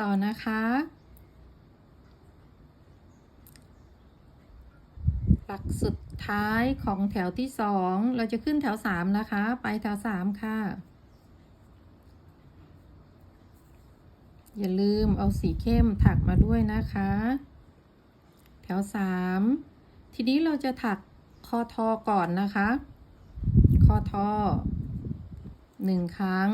ต่อนะคะ หลักสุดท้ายของแถวที่สองเราจะขึ้นแถวสามนะคะ ไปแถวสามค่ะ อย่าลืมเอาสีเข้มถักมาด้วยนะคะ แถวสามทีนี้เราจะถักคอทอก่อนนะคะ คอทอหนึ่งครั้ง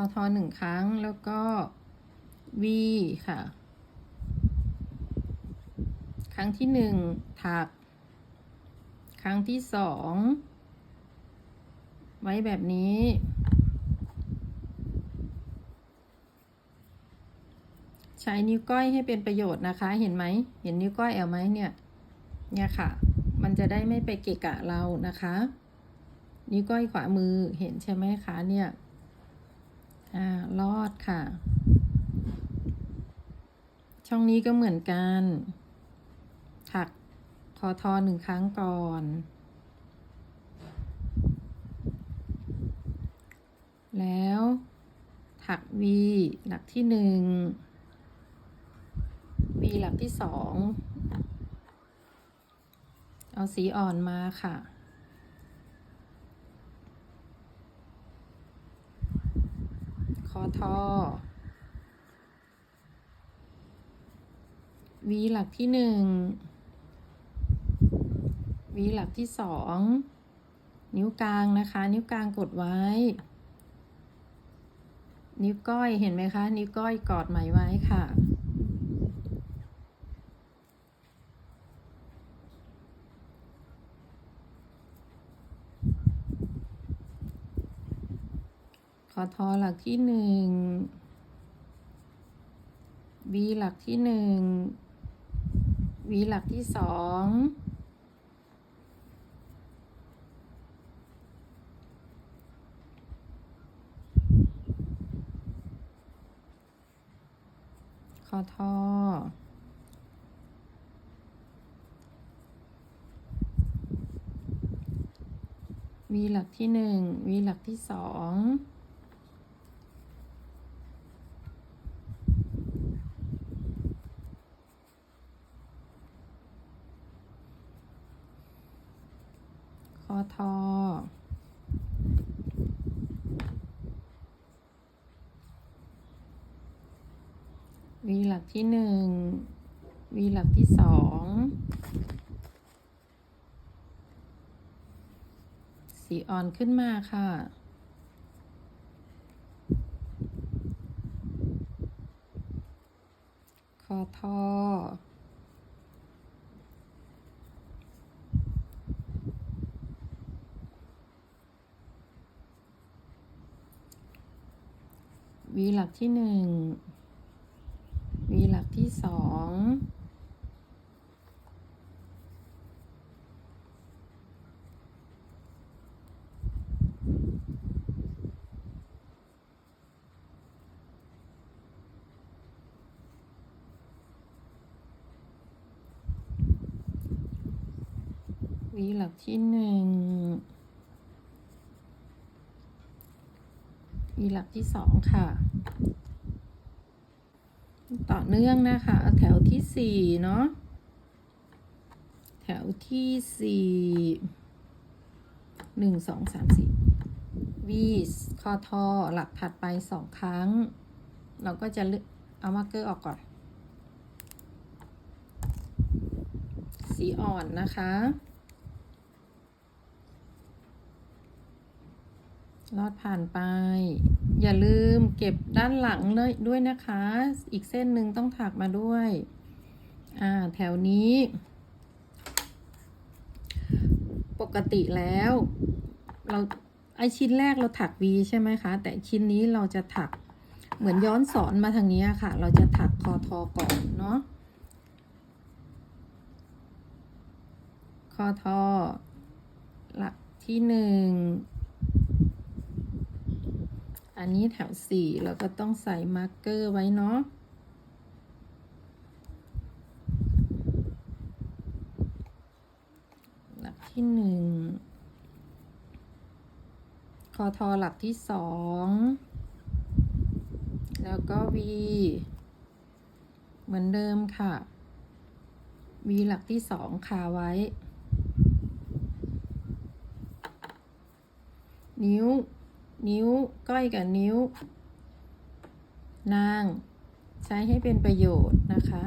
อทอหนึ่งครั้งแล้วก็ V ค่ะ ครั้งที่หนึ่งถัก ครั้งที่สองไว้แบบนี้ ใช้นิ้วก้อยให้เป็นประโยชน์นะคะ เห็นไหม เห็นนิ้วก้อยแอลไหมเนี่ย เนี่ยค่ะ มันจะได้ไม่ไปเกะกะเรานะคะ นิ้วก้อยขวามือเห็นใช่ไหมคะเนี่ย อ่าลอดค่ะ ช่องนี้ก็เหมือนกัน ถักคอทอหนึ่งครั้งก่อน แล้วถัก V หลักที่หนึ่ง V หลักที่สอง เอาสีอ่อนมาค่ะ ค อทอวีหลักที่หนึ่งวีหลักที่สองนิ้วกลางนะคะ นิ้วกลางกดไว้ นิ้วก้อยเห็นไหมคะ นิ้วก้อยกอดไหมไว้ค่ะ คอทอหลักที่หนึ่งวีหลักที่หนึ่งวีหลักที่สอง คอทอวีหลักที่หนึ่งวีหลักที่สอง อทอวีหลักที่หนึ่งวีหลักที่สองสีอ่อนขึ้นมาค่ะ คอทอ วีหลักที่หนึ่งวีหลักที่สองวีหลักที่หนึ่ง วีหลักที่สองค่ะ ต่อเนื่องนะคะแถวที่สี่เนาะแถวที่สี่หนึ่งสองสามสี่วีคอทอหลักถัดไปสองครั้ง เราก็จะเอามาร์เกอร์ออกก่อน สีอ่อนนะคะ ลอดผ่านไป อย่าลืมเก็บด้านหลังเลยด้วยนะคะ อีกเส้นหนึ่งต้องถักมาด้วย อ่า แถวนี้ ปกติแล้ว เราไอชิ้นแรกเราถัก V ใช่ไหมคะ แต่ชิ้นนี้เราจะถักเหมือนย้อนสอนมาทางนี้ค่ะ เราจะถักคอทอก่อนเนาะคอทอหลักที่หนึ่ง อันนี้แถวสี่เราก็ต้องใส่มาร์กเกอร์ไว้เนาะหลักที่หนึ่งคอทอหลักที่สองแล้วก็ V เหมือนเดิมค่ะ V หลักที่สองคาไว้ นิ้ว นิ้วก้อยกับนิ้ว นาง ใช้ให้เป็นประโยชน์นะคะ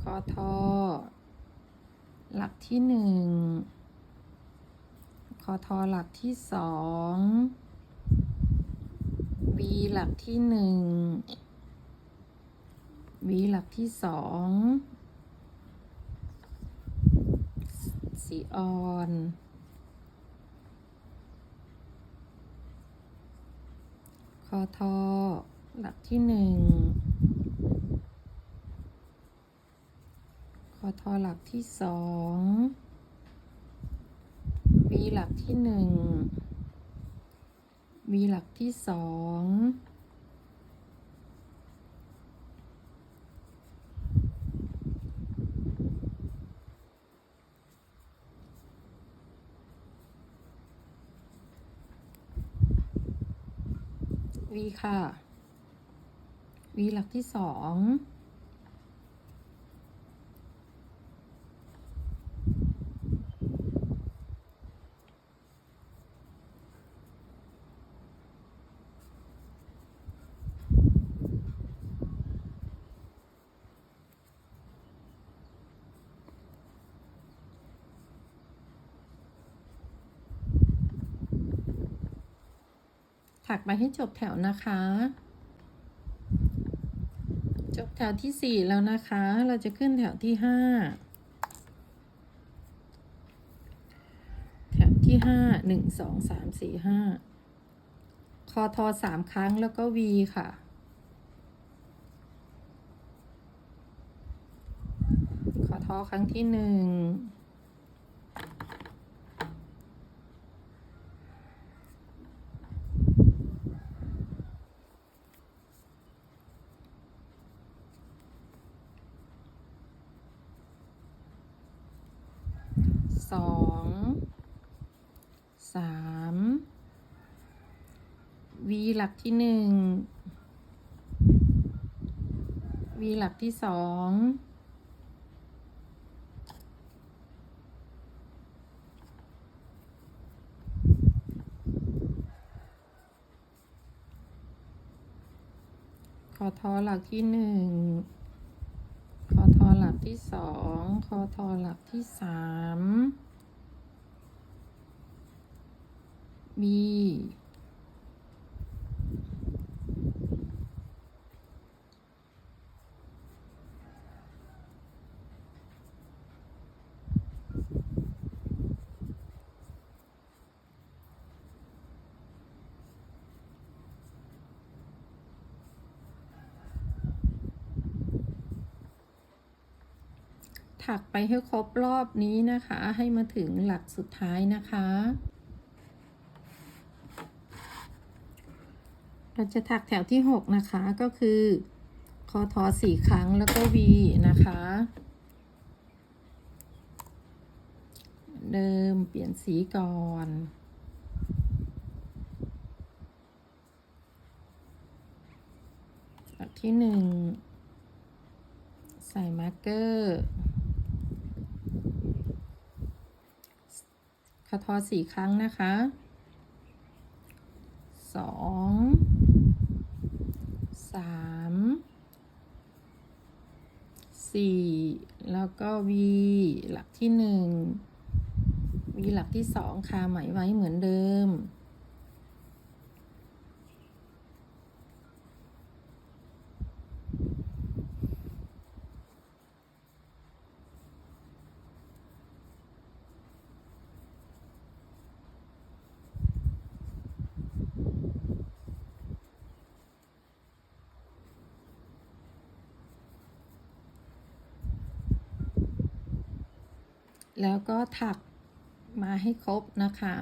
คอทอ หลักที่หนึ่งคอทอหลักที่สอง V หลักที่หนึ่ง V หลักที่สอง สีอ่อน คอทอ หลักที่หนึ่ง คอทอหลักที่สอง V หลักที่หนึ่ง V หลักที่สอง วีค่ะวีหลักที่สอง ถักไปให้จบแถวนะคะ จบแถวที่สี่แล้วนะคะ เราจะขึ้นแถวที่ห้าแถวที่ห้าหนึ่งสองสามสี่ห้าคอทอสามครั้งแล้วก็วีค่ะคอทอครั้งที่หนึ่ง สองสามวีหลักที่หนึ่งวีหลักที่สองคอทอหลักที่หนึ่ง ทอหลักที่สองคอทอหลักที่สามวี ถักไปให้ครบรอบนี้นะคะ ให้มาถึงหลักสุดท้ายนะคะ เราจะถักแถวที่หกนะคะก็คือคอทอสี่ครั้งแล้วก็วีนะคะ เดิมเปลี่ยนสีก่อนหลักที่หนึ่งใส่มาร์กเกอร์ คอทอสี่ครั้งนะคะสองสามสี่แล้วก็ V หลักที่หนึ่ง V หลักที่สองคาไหมไว้เหมือนเดิม แล้วก็ถักมาให้ครบนะคะ